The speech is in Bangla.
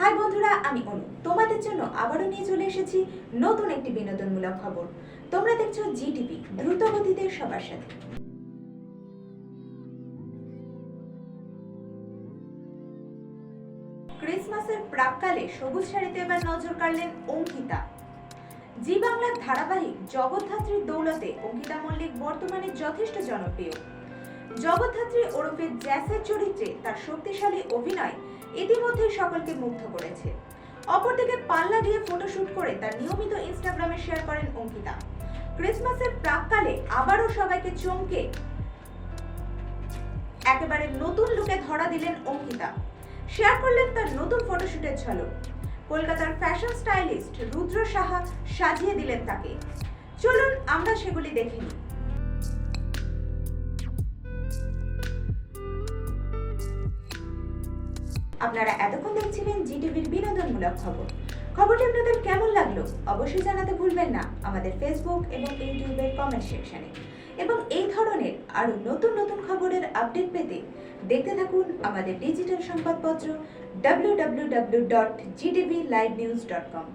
হাই বন্ধুরা, আমি অনু। তোমাদের জন্য আবারও নিয়ে চলে এসেছি নতুন একটি বিনোদনমূলক খবর। তোমরা দেখছ জিটিভি দ্রুত গতিতে সবার সাথে। ক্রিসমাসের প্রাককালে সবুজ শাড়িতে এবার নজর কাড়লেন অঙ্কিতা। জি বাংলার ধারাবাহিক জগদ্ধাত্রীর দৌলতে অঙ্কিতা মল্লিক বর্তমানে যথেষ্ট জনপ্রিয়। জগদ্ধাত্রী ওরফে জ্যাসের চরিত্রে তার শক্তিশালী অভিনয় ইতিমধ্যে সকলকে মুগ্ধ করেছে। অপরদিকে পাল্লা দিয়ে ফটোশুট করে তার নিয়মিত ইনস্টাগ্রামে শেয়ার করেন অঙ্কিতা। ক্রিসমাসের প্রাককালে আবারও সবাইকে চমকে একেবারে নতুন লুকে ধরা দিলেন অঙ্কিতা। শেয়ার করলেন তার নতুন ফটোশুটের ঝলক কলকাতার ফ্যাশন স্টাইলিস্ট রুদ্র সাহা সাজিয়ে দিলেন তাকে। চলুন আমরা সেগুলি দেখে নিই। আপনারা এতক্ষণ দেখছিলেন জি টিভির বিনোদনমূলক খবর। খবরটি আপনাদের কেমন লাগল অবশ্যই জানাতে ভুলবেন না আমাদের ফেসবুক এবং ইউটিউবের কমেন্ট সেকশনে এবং এই ধরনের আরও নতুন নতুন খবরের আপডেট পেতে দেখতে থাকুন আমাদের ডিজিটাল সংবাদপত্র www.gtvlivenews.com